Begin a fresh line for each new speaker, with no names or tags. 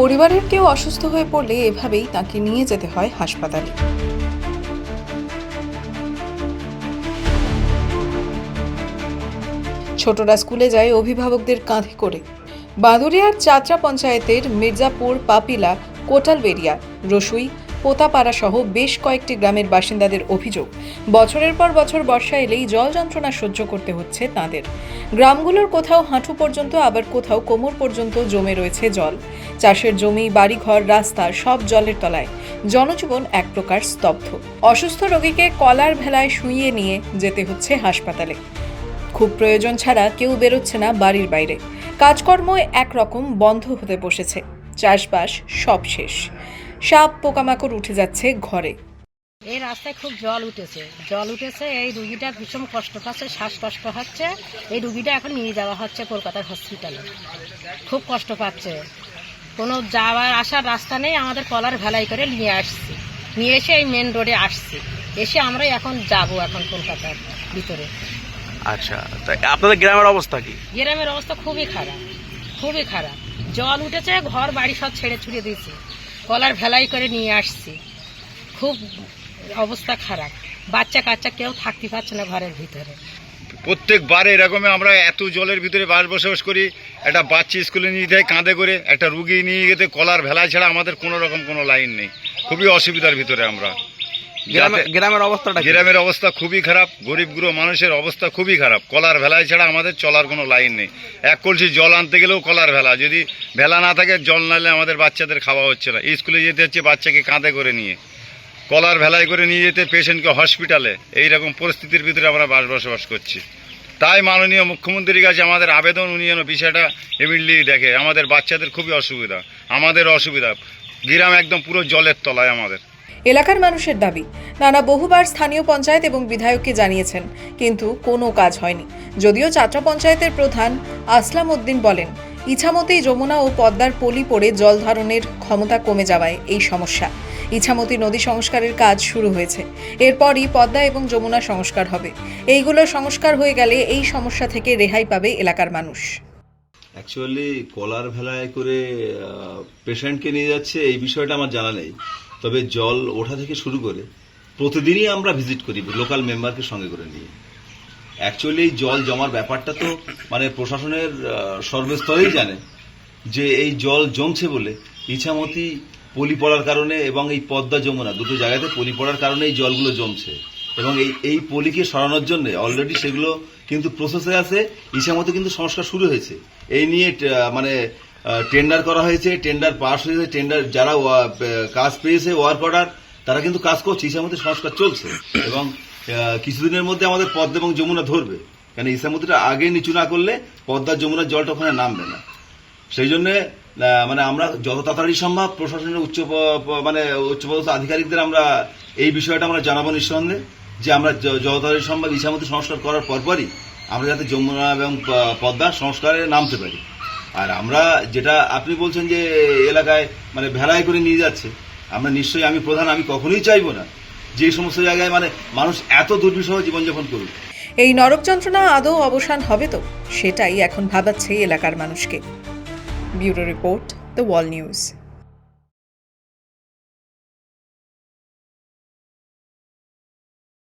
পরিবারের কেউ অসুস্থ হয়ে পড়লে এভাবেই তাকে নিয়ে যেতে হয় হাসপাতালে। ছোটরা স্কুলে যায় অভিভাবকদের কাঁধে করে। বাঁদুরিয়ার চাত্রা পঞ্চায়েতের মির্জাপুর পাপিলা কোটালবেরিয়া রসুই পোতাপাড়া সহ বেশ কয়েকটি গ্রামের বাসিন্দাদের অভিযোগ, বছরের পর বছর বর্ষা এলেই জল যন্ত্রণা সহ্য করতে হচ্ছে তাদের। গ্রামগুলোর কোথাও হাঁটু পর্যন্ত, আবার কোথাও কোমর পর্যন্ত জমে রয়েছে জল। চাষের জমি, বাড়িঘর, রাস্তা সব জলের তলায়। জনজীবন এক প্রকার স্তব্ধ। অসুস্থ রোগীকে কলার ভেলায় শুইয়ে নিয়ে যেতে হচ্ছে হাসপাতালে। খুব প্রয়োজন ছাড়া কেউ বেরোচ্ছে না বাড়ির বাইরে। কাজকর্ম একরকম বন্ধ হতে বসেছে। চাষবাস সব শেষ। সাপ পোকামাকড় উঠে যাচ্ছে ঘরে।
এই রাস্তায় খুব জল উঠেছে। জল উঠেছে এই রুগীটা ভীষণ কষ্ট পাচ্ছে শ্বাসকষ্ট হচ্ছে। এই রুগীটা এখন নিয়ে যাওয়া হচ্ছে কলকাতার হসপিটালে খুব কষ্ট পাচ্ছে। কোনো যাওয়ার আসার রাস্তা নেই আমাদের কলার ভেলাই করে নিয়ে আসছি। নিয়ে এসে এই মেন রোডে আসছি। এসে আমরা এখন যাব এখন কলকাতার ভিতরে।
আচ্ছা তা আপনাদের গ্রামের অবস্থা কি?
গ্রামের অবস্থা খুবই খারাপ খুবই খারাপ। জল উঠেছে ঘর বাড়ি সব ছেড়ে ছুড়ে দিয়েছি। কলার ভেলাই করে নিয়ে আসছি। খুব অবস্থা খারাপ। বাচ্চা কাচ্চা কেউ থাকতে পারছে না ঘরের ভিতরে।
প্রত্যেকবার এরকমে আমরা এত জলের ভিতরে বাস বসবাস করি, একটা বাচ্চা স্কুলে নিয়ে যায় কাঁধে করে, একটা রুগী নিয়ে যেতে কলার ভেলায় ছাড়া আমাদের কোনো রকম কোনো লাইন নেই। খুবই অসুবিধার ভিতরে আমরা।
গ্রামের অবস্থাটা?
গ্রামের অবস্থা খুবই খারাপ গরিব গুঁড়ো মানুষের অবস্থা খুবই খারাপ। কলার ভেলায় ছাড়া আমাদের চলার কোনো লাইন নেই। এক কলসি জল আনতে গেলেও কলার ভেলা। যদি ভেলা না থাকে জল নালে আমাদের বাচ্চাদের খাওয়া হচ্ছে না। স্কুলে যেতে হচ্ছে বাচ্চাকে কাঁধে করে নিয়ে। কলার ভেলায় করে নিয়ে যেতে পেশেন্টকে হসপিটালে। এইরকম পরিস্থিতির ভিতরে আমরা বাস বসবাস করছি। তাই মাননীয় মুখ্যমন্ত্রীর কাছে আমাদের আবেদন উনি যেন বিষয়টা ইমিডিয়েটলি দেখে। আমাদের বাচ্চাদের খুবই অসুবিধা। আমাদের অসুবিধা। গ্রাম একদম পুরো জলের তলায় আমাদের।
এলাকার মানুষের দাবি, নানা বহুবার স্থানীয় পঞ্চায়েত এবং বিধায়ককে জানিয়েছেন, কিন্তু কোনো কাজ হয়নি। যদিও চাত্রা পঞ্চায়েতের প্রধান আসলাম উদ্দিন বলেন ইছামতি যমুনা ও পদ্মার পলি পড়ে জল ধারণের ক্ষমতা কমে যাওয়ায় এই সমস্যা। ইছামতি নদী সংস্কারের কাজ শুরু হয়েছে। এরপরই পদ্মা এবং যমুনা সংস্কার হবে। এইগুলো সংস্কার হয়ে গেলে এই সমস্যা থেকে রেহাই পাবে এলাকার মানুষ।
অ্যাকচুয়ালি কলার ভেলায় করে পেশেন্টকে নিয়ে যাচ্ছে, এই বিষয়টা আমার জানা নেই। তবে জল ওঠা থেকে শুরু করে প্রতিদিনই আমরা ভিজিট করি লোকাল মেম্বারকে সঙ্গে করে নিয়ে। অ্যাকচুয়ালি এই জল জমার ব্যাপারটা তো মানে প্রশাসনের সর্বস্তরেই জানে যে এই জল জমছে বলে ইছামতি পলি পড়ার কারণে এবং এই পদ্মা যমুনা দুটো জায়গাতে পলি পড়ার কারণে এই জলগুলো জমছে এবং এই এই পলিকে সরানোর জন্য অলরেডি সেগুলো কিন্তু প্রসেসে আছে, ইছামতি কিন্তু সংস্কার শুরু হয়েছে। এই নিয়ে মানে টেন্ডার করা হয়েছে টেন্ডার পাস হয়েছে টেন্ডার যারা কাজ পেয়েছে ওয়ার্ক অর্ডার তারা কিন্তু কাজ করছে ইছামতি সংস্কার চলছে। এবং কিছুদিনের মধ্যে আমাদের পদ্মা এবং যমুনা ধরবে। কারণ ইসামতিটা আগে নিচু না করলে পদ্মা যমুনার জলটা ওখানে নামবে না। সেই জন্য মানে আমরা যত তাড়াতাড়ি সম্ভব প্রশাসনের উচ্চ মানে উচ্চপদস্থ আধিকারিকদের আমরা এই বিষয়টা আমরা জানাব নিঃসন্দেহে, যে আমরা যত তাড়াতাড়ি সম্ভব ইসামতি সংস্কার করার পরপরই আমরা যাতে যমুনা এবং পদ্মা সংস্কারে নামতে পারি। আর আমরা যেটা আপনি বলছেন যে এলাকায় মানে ভেলায় করে নিয়ে যাচ্ছে, আমরা নিশ্চয়ই আমি প্রধান, আমি কখনোই চাইব না যে সমস্ত জায়গায় মানে মানুষ এত দুর্বিষহ জীবনযাপন করুক।
এই নরক যন্ত্রণা আদৌ অবসান হবে তো? সেটাই এখন ভাবাচ্ছে এলাকার মানুষকে। Bureau report, the wall news.